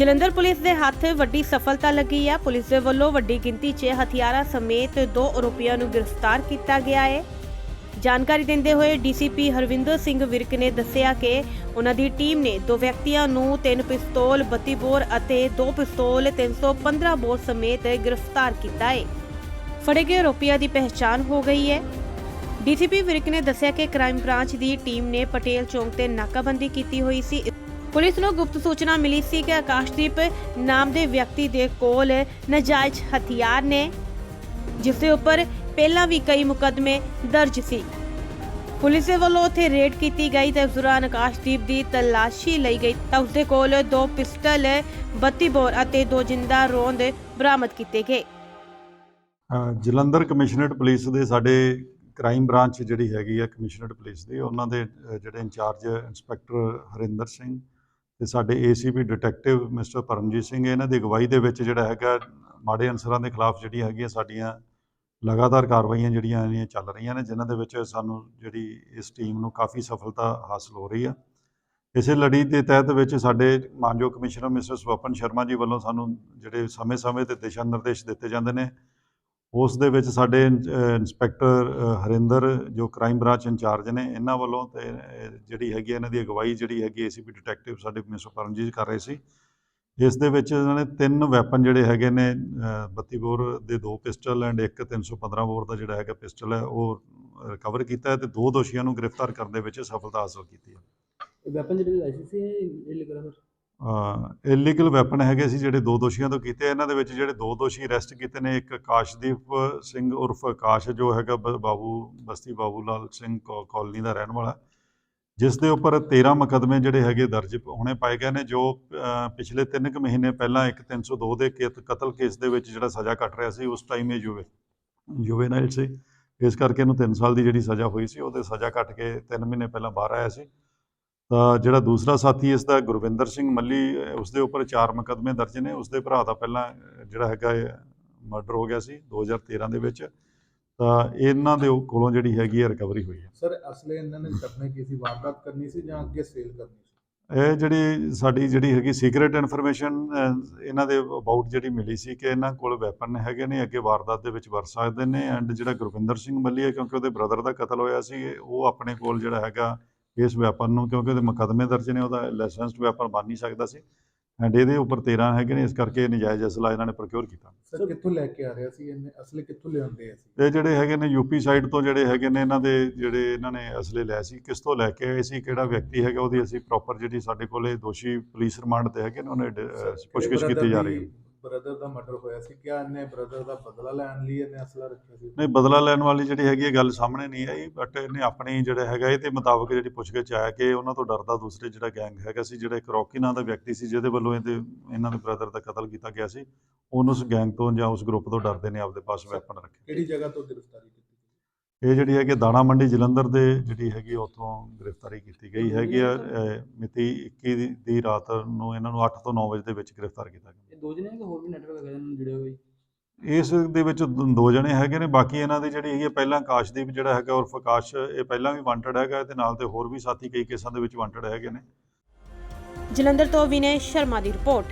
Jalandhar police ਦੇ ਹੱਥ ਵੱਡੀ ਸਫਲਤਾ ਲੱਗੀ ਹੈ। ਪੁਲਿਸ ਦੇ ਵੱਲੋਂ ਵੱਡੀ ਗਿਣਤੀ 'ਚ ਹਥਿਆਰਾਂ ਸਮੇਤ ਦੋ ਆਰੋਪੀਆਂ ਨੂੰ ਗ੍ਰਿਫਤਾਰ ਕੀਤਾ ਗਿਆ ਹੈ। ਜਾਣਕਾਰੀ ਦਿੰਦੇ ਹੋਏ ਡੀਸੀਪੀ ਹਰਵਿੰਦਰ ਸਿੰਘ ਵਿਰਕ ਨੇ ਦੱਸਿਆ ਕਿ ਉਹਨਾਂ ਦੀ ਟੀਮ ਨੇ ਦੋ ਵਿਅਕਤੀਆਂ ਨੂੰ ਤਿੰਨ ਪਿਸਤੌਲ 32 ਬੋਰ ਅਤੇ ਦੋ ਪਿਸਤੌਲ 315 ਬੋਰ ਸਮੇਤ ਗ੍ਰਿਫਤਾਰ ਕੀਤਾ ਹੈ। ਫੜੇ ਗਏ ਆਰੋਪੀਆਂ ਦੀ ਪਹਿਚਾਣ ਹੋ ਗਈ ਹੈ। ਡੀਸੀਪੀ ਵਿਰਕ ਨੇ ਦੱਸਿਆ ਕਿ ਕ੍ਰਾਈਮ ਬ੍ਰਾਂਚ ਦੀ ਟੀਮ ਨੇ ਪਟੇਲ ਚੌਂਕ ਤੇ ਨਾਕਾਬੰਦੀ ਕੀਤੀ ਹੋਈ ਸੀ। ਪੁਲਿਸ ਨੂੰ ਗੁਪਤ ਸੂਚਨਾ ਮਿਲੀ ਸੀ ਕਿ ਆਕਾਸ਼ਦੀਪ ਨਾਮ ਦੇ ਵਿਅਕਤੀ ਦੇ ਕੋਲ ਨਜਾਇਜ਼ ਹਥਿਆਰ ਨੇ, ਜਿਸ ਦੇ ਉੱਪਰ ਪਹਿਲਾਂ ਵੀ ਕਈ ਮੁਕੱਦਮੇ ਦਰਜ ਸੀ। ਪੁਲਿਸ ਵੱਲੋਂ ਉੱਥੇ ਰੇਡ ਕੀਤੀ ਗਈ ਤੇ ਉਸ ਦੌਰਾਨ ਆਕਾਸ਼ਦੀਪ ਦੀ ਤਲਾਸ਼ੀ ਲਈ ਗਈ ਤਾਂ ਉਸ ਕੋਲ ਦੋ ਪਿਸਟਲ 32 ਬੋਰ ਅਤੇ ਦੋ ਜਿੰਦਾ ਰੋਂਦ ਬਰਾਮਦ ਕੀਤੇ ਗਏ। ਜਲੰਧਰ ਕਮਿਸ਼ਨਰੇਟ ਪੁਲਿਸ ਦੇ ਸਾਡੇ ਕ੍ਰਾਈਮ ਬ੍ਰਾਂਚ ਜਿਹੜੀ ਹੈਗੀ ਆ ਕਮਿਸ਼ਨਰੇਟ ਪੁਲਿਸ ਦੀ, ਉਹਨਾਂ ਦੇ ਜਿਹੜੇ ਇੰਚਾਰਜ ਇੰਸਪੈਕਟਰ ਹਰਿੰਦਰ ਸਿੰਘ ਤੇ ਸਾਡੇ ACP detective mister Paramjit Singh ਇਹਨਾਂ ਦੀ ਅਗਵਾਈ ਦੇ ਵਿੱਚ ਜਿਹੜਾ ਹੈਗਾ, ਮਾੜੇ ਅਨਸਰਾਂ ਦੇ ਖਿਲਾਫ ਜਿਹੜੀਆਂ ਹੈਗੀਆਂ ਸਾਡੀਆਂ ਲਗਾਤਾਰ ਕਾਰਵਾਈਆਂ ਜਿਹੜੀਆਂ ਇਹਦੀਆਂ ਚੱਲ ਰਹੀਆਂ ਨੇ, ਜਿਨ੍ਹਾਂ ਦੇ ਵਿੱਚ ਸਾਨੂੰ ਜਿਹੜੀ ਇਸ ਟੀਮ ਨੂੰ ਕਾਫੀ ਸਫਲਤਾ ਹਾਸਲ ਹੋ ਰਹੀ ਆ। ਇਸੇ ਲੜੀ ਦੇ ਤਹਿਤ ਵਿੱਚ ਸਾਡੇ ਮਾਨਯੋਗ ਕਮਿਸ਼ਨਰ ਮਿਸਟਰ ਸਵਪਨ ਸ਼ਰਮਾ ਜੀ ਵੱਲੋਂ ਸਾਨੂੰ ਜਿਹੜੇ ਸਮੇਂ-ਸਮੇਂ ਤੇ ਦਿਸ਼ਾ ਨਿਰਦੇਸ਼ ਦਿੱਤੇ ਜਾਂਦੇ ਨੇ ਉਸ ਦੇ ਵਿੱਚ ਸਾਡੇ ਇੰਸਪੈਕਟਰ ਹਰਿੰਦਰ, ਜੋ ਕ੍ਰਾਈਮ ਬ੍ਰਾਂਚ ਇੰਚਾਰਜ ਨੇ, ਇਹਨਾਂ ਵੱਲੋਂ ਤੇ ਜਿਹੜੀ ਹੈਗੀ ਹੈ ਇਹਨਾਂ ਦੀ ਅਗਵਾਈ ਜਿਹੜੀ ਹੈਗੀ, ਏਸੀਪੀ ਡਿਟੈਕਟਿਵ ਸਾਡੇ ਮਿਸਟਰ ਪਰਮਜੀਤ ਕਰ ਰਹੇ ਸੀ। ਇਸ ਦੇ ਵਿੱਚ ਇਹਨਾਂ ਨੇ ਤਿੰਨ ਵੈਪਨ ਜਿਹੜੇ ਹੈਗੇ ਨੇ, ਅਹ 32 ਬੋਰ ਦੇ ਦੋ ਪਿਸਟਲ ਐਂਡ ਇੱਕ 315 ਬੋਰ ਦਾ ਜਿਹੜਾ ਹੈਗਾ ਪਿਸਟਲ ਹੈ, ਉਹ ਰਿਕਵਰ ਕੀਤਾ ਹੈ ਤੇ ਦੋ ਦੋਸ਼ੀਆਂ ਨੂੰ ਗ੍ਰਿਫਤਾਰ ਕਰਨ ਦੇ ਵਿੱਚ ਸਫਲਤਾ ਹਾਸਲ ਕੀਤੀ ਹੈ। ਵੈਪਨ ਜਿਹੜੇ ਲਾਇਸੈਂਸ ਹੈ ਇਹ ਲਿਖਦਾ ਸਰ ਇਲੀਗਲ ਵੈਪਨ ਹੈਗੇ ਸੀ ਜਿਹੜੇ ਦੋ ਦੋਸ਼ੀਆਂ ਤੋਂ ਕੀਤੇ ਇਹਨਾਂ ਦੇ ਵਿੱਚ ਜਿਹੜੇ ਦੋ ਦੋਸ਼ੀ ਅਰੈਸਟ ਕੀਤੇ ਨੇ, ਇੱਕ ਆਕਾਸ਼ਦੀਪ ਸਿੰਘ ਉਰਫ ਆਕਾਸ਼ ਜੋ ਹੈਗਾ ਬ- ਬਾਬੂ, ਬਸਤੀ ਬਾਬੂ ਲਾਲ ਸਿੰਘ ਕੋ- ਦਾ ਰਹਿਣ ਵਾਲਾ। ਜਿਸ ਦੇ ਉੱਪਰ 13 ਮੁਕੱਦਮੇ ਜਿਹੜੇ ਹੈਗੇ ਦਰਜ ਹੋਣੇ ਪਾਏ ਗਏ ਨੇ, ਜੋ ਪਿਛਲੇ 3 ਕੁ ਮਹੀਨੇ ਪਹਿਲਾਂ ਇੱਕ 302 ਦੇ ਕੇਤ- ਕਤਲ ਕੇਸ ਦੇ ਵਿੱਚ ਜਿਹੜਾ ਸਜ਼ਾ ਕੱਟ ਰਿਹਾ ਸੀ, ਉਸ ਟਾਈਮ ਇਹ ਯੂਵੇ ਯੁਵੇਨਾਈਲ ਸੀ। ਇਸ ਕਰਕੇ ਇਹਨੂੰ 3 ਸਾਲ ਦੀ ਜਿਹੜੀ ਸਜ਼ਾ ਹੋਈ ਸੀ, ਉਹਦੇ ਸਜ਼ਾ ਕੱਟ ਕੇ 3 ਮਹੀਨੇ ਪਹਿਲਾਂ ਬਾਹਰ ਆਇਆ ਸੀ। ਜਿਹੜਾ ਦੂਸਰਾ ਸਾਥੀ ਇਸ ਦਾ ਗੁਰਵਿੰਦਰ ਸਿੰਘ ਮੱਲੀ ਉਸ ਦੇ ਉੱਪਰ ਚਾਰ ਮੁਕੱਦਮੇ ਦਰਜ ਨੇ। ਉਸ ਦੇ ਭਰਾ ਦਾ ਪਹਿਲਾਂ ਜਿਹੜਾ ਹੈਗਾ ਮਰਡਰ ਹੋ ਗਿਆ ਸੀ 2013 ਦੇ ਵਿੱਚ। ਤਾਂ ਇਹਨਾਂ ਦੇ ਕੋਲੋਂ ਜਿਹੜੀ ਹੈਗੀ ਹੈ ਰਿਕਵਰੀ ਹੋਈ ਹੈ। ਸਰ ਅਸਲੇ ਇਹਨਾਂ ਨੇ ਕਰਨੇ ਕੀ ਸੀ? ਵਾਰਦਾਤ ਕਰਨੀ ਸੀ ਜਾਂ ਅੱਗੇ ਸੇਲ ਕਰਨੀ ਸੀ? ਇਹ ਜਿਹੜੀ ਸਾਡੀ ਜਿਹੜੀ ਹੈਗੀ ਸੀਕ੍ਰੀਟ ਇਨਫੋਰਮੇਸ਼ਨ ਇਹਨਾਂ ਦੇ ਅਬਾਊਟ ਜਿਹੜੀ ਮਿਲੀ ਸੀ ਕਿ ਇਹਨਾਂ ਕੋਲ ਵੈਪਨ ਹੈਗੇ ਨੇ ਅੱਗੇ ਵਾਰਦਾਤ ਦੇ ਵਿੱਚ ਵਰ ਸਕਦੇ ਨੇ। ਐਂਡ ਜਿਹੜਾ ਗੁਰਵਿੰਦਰ ਸਿੰਘ ਮੱਲੀ ਹੈ ਕਿਉਂਕਿ ਉਹਦੇ ਬ੍ਰਦਰ ਦਾ ਕਤਲ ਹੋਇਆ ਸੀ ਉਹ ਆਪਣੇ ਕੋਲ ਜਿਹੜਾ ਹੈਗਾ ਇਸ ਵੈਪਨ ਨੂੰ ਕਿਉਂਕਿ ਉਹਦੇ ਮੁਕੱਦਮੇ ਦਰਜ ਨੇ ਉਹਦਾ ਲਾਇਸੈਂਸਡ ਵੈਪਨ ਬਣ ਨਹੀਂ ਸਕਦਾ ਸੀ। ਐਂਡ ਇਹਦੇ ਉੱਪਰ 13 ਹੈਗੇ ਨੇ ਇਸ ਕਰਕੇ ਇਹ ਨਜਾਇਜ਼ ਅਸਲਾ ਇਹਨਾਂ ਨੇ ਪ੍ਰੋਕਿਉਰ ਕੀਤਾ। ਸਰ ਕਿੱਥੋਂ ਲੈ ਕੇ ਆ ਰਿਹਾ ਸੀ ਇਹਨੇ? ਅਸਲੇ ਕਿੱਥੋਂ ਲਿਆਉਂਦੇ ਸੀ ਤੇ ਜਿਹੜੇ ਹੈਗੇ ਨੇ ਯੂਪੀ ਸਾਈਡ ਤੋਂ ਜਿਹੜੇ ਹੈਗੇ ਨੇ ਇਹਨਾਂ ਦੇ ਜਿਹੜੇ ਇਹਨਾਂ ਨੇ ਅਸਲੇ ਲਏ ਸੀ ਕਿਸ ਤੋਂ ਲੈ ਕੇ ਆਏ ਸੀ ਕਿਹੜਾ ਵਿਅਕਤੀ ਹੈਗਾ ਉਹਦੀ ਅਸੀਂ ਪ੍ਰੋਪਰ ਜਿਹੜੀ ਸਾਡੇ ਕੋਲੇ ਦੋਸ਼ੀ ਪੁਲਿਸ ਰਿਮਾਂਡ ਤੇ ਹੈਗੇ ਨੇ ਉਹਨੇ ਪੁੱਛਗਿੱਛ ਕੀਤੀ ਜਾ ਰਹੀ ਹੈ। ਬ੍ਰਦਰ ਦਾ ਮਰਡਰ ਹੋਇਆ ਸੀ ਕਿਆ ਇਹਨੇ ਬ੍ਰਦਰ ਦਾ ਬਦਲਾ ਲੈਣ ਲਈ ਇਹਨੇ ਅਸਲਾ ਰੱਖਿਆ ਸੀ? ਨਹੀਂ ਬਦਲਾ ਲੈਣ ਵਾਲੀ ਜਿਹੜੀ ਹੈਗੀ ਹੈ ਗੱਲ ਸਾਹਮਣੇ ਨਹੀਂ ਆਈ ਬਟ ਇਹਨੇ ਆਪਣੀ ਜਿਹੜਾ ਹੈਗਾ ਇਹਦੇ ਮੁਤਾਬਕ ਜਿਹੜੀ ਪੁੱਛਗਿੱਛ ਆਇਆ ਕਿ ਉਹਨਾਂ ਤੋਂ ਡਰਦਾ ਦੂਸਰੇ ਜਿਹੜਾ ਗੈਂਗ ਹੈਗਾ ਸੀ ਜਿਹੜਾ ਇੱਕ ਰੌਕੀ ਨਾਂ ਦਾ ਵਿਅਕਤੀ ਸੀ ਜਿਹਦੇ ਵੱਲੋਂ ਇਹਦੇ ਇਹਨਾਂ ਦੇ ਬ੍ਰਦਰ ਦਾ ਕਤਲ ਕੀਤਾ ਗਿਆ ਸੀ ਉਹਨੂੰ ਉਸ ਗੈਂਗ ਤੋਂ ਜਾਂ ਉਸ ਗਰੁੱਪ ਤੋਂ ਡਰਦੇ ਨੇ ਆਪਦੇ ਪਾਸ ਵੈਪਨ ਰੱਖੇ। ਕਿਹੜੀ ਜਗ੍ਹਾ ਤੋਂ ਗ੍ਰਿਫਤਾਰੀ ਕੀਤੀ ਇਹ ਜਿਹੜੀ ਹੈਗੀ ਦਾਣਾ ਮੰਡੀ ਜਲੰਧਰ ਦੇ ਜਿਹੜੀ ਹੈਗੀ ਉੱਥੋਂ ਗ੍ਰਿਫਤਾਰੀ ਕੀਤੀ ਗਈ ਹੈਗੀ ਆ ਮਿਤੀ 21 ਦੀ- ਰਾਤ ਨੂੰ ਇਹਨਾਂ ਨੂੰ 8 ਤੋਂ 9 ਵਜੇ ਦੇ ਵਿੱਚ ਗ੍ਰਿਫਤਾਰ ਕੀਤਾ ਗਿਆ। ਦੋ ਜਣੇ ਕਿ ਹੋਰ ਵੀ ਨੈਟਵਰਕ ਹੈਗੇ ਇਹਨਾਂ ਨਾਲ ਜੁੜੇ ਹੋਏ ਇਸ ਦੇ ਵਿੱਚ ਦ- ਦੋ ਜਣੇ ਹੈਗੇ ਨੇ ਬਾਕੀ ਇਹਨਾਂ ਦੀ ਜਿਹੜੀ ਹੈਗੀ ਆ, ਪਹਿਲਾਂ ਆਕਾਸ਼ਦੀਪ ਜਿਹੜਾ ਹੈਗਾ ਉਰਫ ਆਕਾਸ਼ ਇਹ ਪਹਿਲਾਂ ਵੀ ਵਾਂਟਡ ਹੈਗਾ ਤੇ ਨਾਲ ਤੇ ਹੋਰ ਵੀ ਸਾਥੀ ਕਈ ਕੇਸਾਂ ਦੇ ਵਿੱਚ ਵਾਂਟਡ ਹੈਗੇ ਨੇ। ਜਲੰਧਰ ਤੋਂ ਵਿਨੇ ਸ਼ਰਮਾ ਦੀ ਰਿਪੋਰਟ।